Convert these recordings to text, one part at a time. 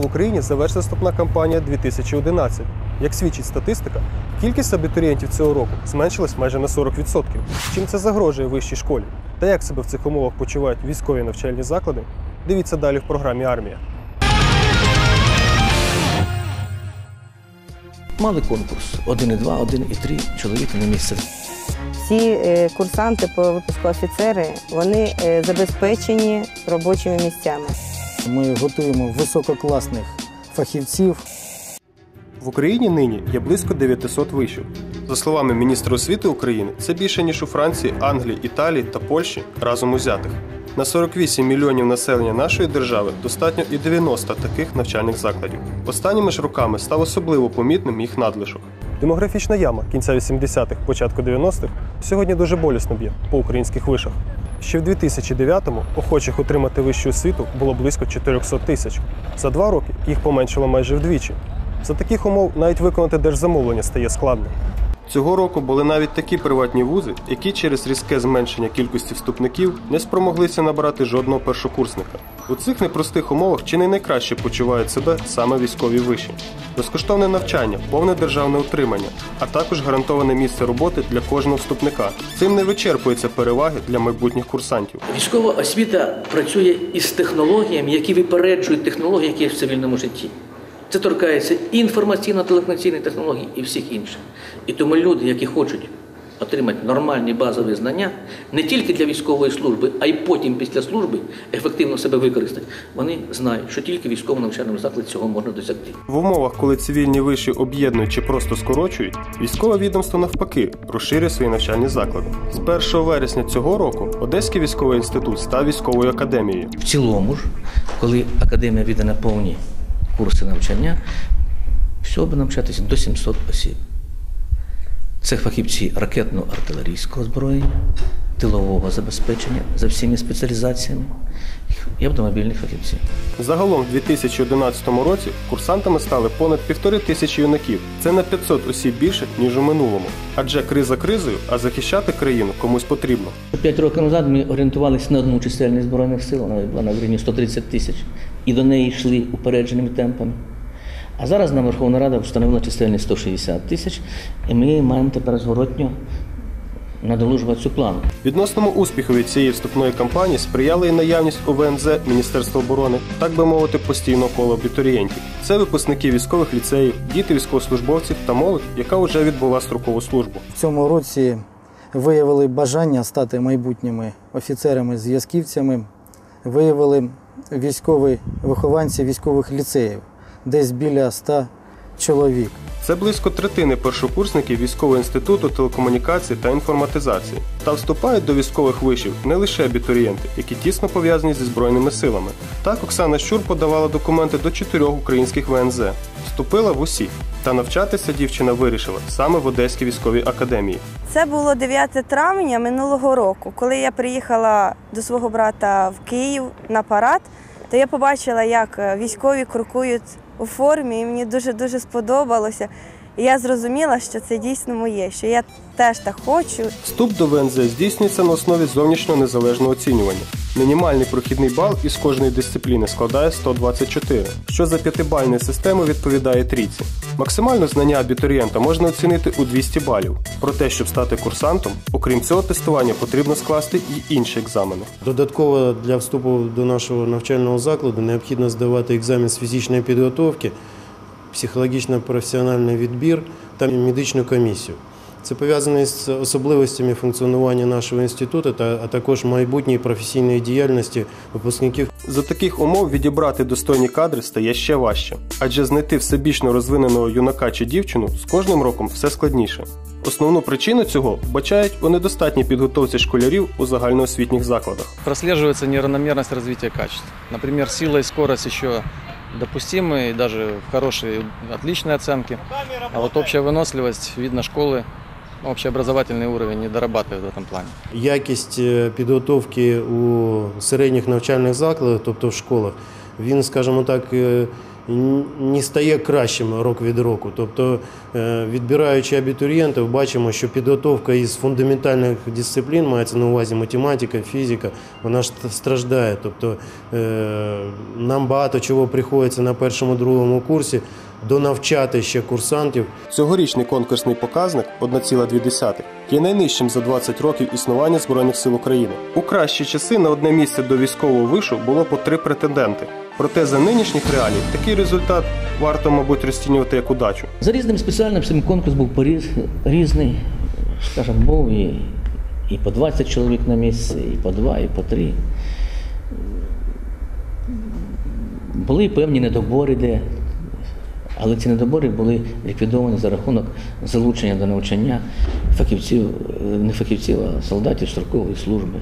в Україні завершилася вступна кампанія 2011. Як свідчить статистика, кількість абітурієнтів цього року зменшилась майже на 40%. Чим це загрожує вищій школі? Та як себе в цих умовах почувають військові навчальні заклади? Дивіться далі в програмі Армія. Мали конкурс 1,2, 1,3 чоловіка на місце. Всі е, курсанти по випуску офіцери вони е, забезпечені робочими місцями. Ми готуємо висококласних фахівців. В Україні нині є близько 900 вишів. За словами міністра освіти України, це більше ніж у Франції, Англії, Італії та Польщі разом узятих. На 48 мільйонів населення нашої держави достатньо і 90 таких навчальних закладів. Останніми ж роками став особливо помітним їх надлишок. Демографічна яма кінця 80-х, початку 90-х сьогодні дуже болісно б'є по українських вишах. Ще в 2009-му охочих отримати вищу освіту було близько 400 тисяч. За два роки їх поменшило майже вдвічі. За таких умов навіть виконати держзамовлення стає складно. Цього року були навіть такі приватні вузи, які через різке зменшення кількості вступників не спромоглися набрати жодного першокурсника. У цих непростих умовах чи не найкраще почувають себе саме військові виші. Безкоштовне навчання, повне державне утримання, а також гарантоване місце роботи для кожного вступника. Цим не вичерпуються переваги для майбутніх курсантів. Військова освіта працює із технологіями, які випереджують технології, які є в цивільному житті. Це торкається і інформаційно-телекомунікаційних технологій, і всіх інших. І тому люди, які хочуть отримати нормальні базові знання, не тільки для військової служби, а й потім після служби ефективно себе використати, вони знають, що тільки військовому навчальному закладі цього можна досягти. В умовах, коли цивільні виші об'єднують чи просто скорочують, військове відомство навпаки розширює свої навчальні заклади. З 1 вересня цього року Одеський військовий інститут став військовою академією. В цілому ж, коли академія віддана повні курси навчання, всього буде навчатися до 700 осіб. Це фахівці ракетно-артилерійського озброєння, тилового забезпечення за всіми спеціалізаціями і автомобільних фахівців. Загалом в 2011 році курсантами стали понад півтори тисячі юнаків. Це на 500 осіб більше, ніж у минулому. Адже криза кризою, а захищати країну комусь потрібно. П'ять років назад ми орієнтувалися на одну чисельність збройних сил, вона була на рівні 130 тисяч, і до неї йшли упередженими темпами. А зараз нам Верховна Рада встановила чисельність 160 тисяч, і ми маємо тепер зворотньо надолужувати цю плану. Відносному успіхові цієї вступної кампанії сприяла і наявність у ВНЗ Міністерства оборони, так би мовити, постійного коло абітурієнтів. Це випускники військових ліцеїв, діти військовослужбовців та молодь, яка вже відбула строкову службу. В цьому році виявили бажання стати майбутніми офіцерами-зв'язківцями, виявили військові вихованці військових ліцеїв, десь біля 100 чоловік. Це близько третини першокурсників військового інституту телекомунікації та інформатизації. Та вступають до військових вишів не лише абітурієнти, які тісно пов'язані зі збройними силами. Так Оксана Щур подавала документи до чотирьох українських ВНЗ, вступила в усі. Та навчатися дівчина вирішила саме в Одеській військовій академії. Це було 9 травня минулого року, коли я приїхала до свого брата в Київ на парад, то я побачила, як е, військові крокують у формі, і мені дуже дуже сподобалося. І я зрозуміла, що це дійсно моє, що я теж так хочу. Вступ до ВНЗ здійснюється на основі зовнішнього незалежного оцінювання. Мінімальний прохідний бал із кожної дисципліни складає 124, що за п'ятибальною системою відповідає трійці. Максимально знання абітурієнта можна оцінити у 200 балів. Проте, щоб стати курсантом, окрім цього тестування, потрібно скласти і інші екзамени. Додатково для вступу до нашого навчального закладу необхідно здавати екзамен з фізичної підготовки, психологічно-професіональний відбір та медичну комісію. Це пов'язано з особливостями функціонування нашого інституту та а також майбутньої професійної діяльності випускників За таких умов відібрати достойні кадри стає ще важче, адже знайти всебічно розвиненого юнака чи дівчину з кожним роком все складніше. Основну причину цього вбачають у недостатній підготовці школярів у загальноосвітніх закладах. прослеживается неравномерность развития качеств. Например, сила и скорость еще допустимы, и даже хорошие, отличные оценки. А вот общая выносливость, видно, школы, общеобразовательный уровень не дорабатывает в этом плане. якість е, підготовки у середніх навчальних закладах, тобто в школах, він, скажімо так, е, н- не стає кращим рок від року. Тобто, е, відбираючи абітурієнтів, бачимо, що підготовка із фундаментальних дисциплін, мається на увазі математика, фізика, вона ж страждає. Тобто е, нам багато чого приходиться на першому другому курсі донавчати ще курсантів. Цьогорічний конкурсний показник 1,2 є найнижчим за 20 років існування Збройних сил України. У кращі часи на одне місце до військового вишу було по три претенденти. Проте за нинішніх реалій такий результат варто, мабуть, розцінювати як удачу. За різними спеціальностями конкурс був поріз- різний. Скажімо, був і, і по 20 чоловік на місці, і по 2, і по 3. Були певні недобори, де, але ці недобори були ліквідовані за рахунок залучення до навчання фахівців, не фахівців, а солдатів строкової служби.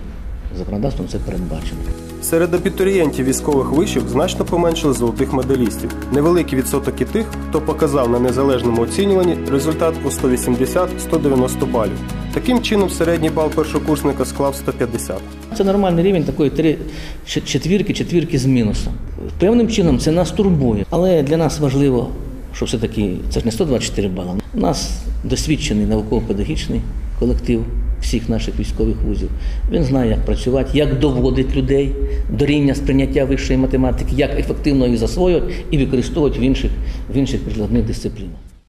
Законодавством це передбачено. Серед абітурієнтів військових вишів значно поменшили золотих медалістів. Невеликий відсоток і тих, хто показав на незалежному оцінюванні результат у 180-190 балів. Таким чином, середній бал першокурсника склав 150. Це нормальний рівень такої три четвірки, четвірки з мінусом. Певним чином це нас турбує, але для нас важливо, що все-таки це ж не 124 бали. У нас досвідчений науково-педагогічний колектив всіх наших військових вузів. Він знає, як працювати, як доводить людей до рівня сприйняття вищої математики, як ефективно її засвоювати і використовувати в інших, в інших прикладних дисциплінах.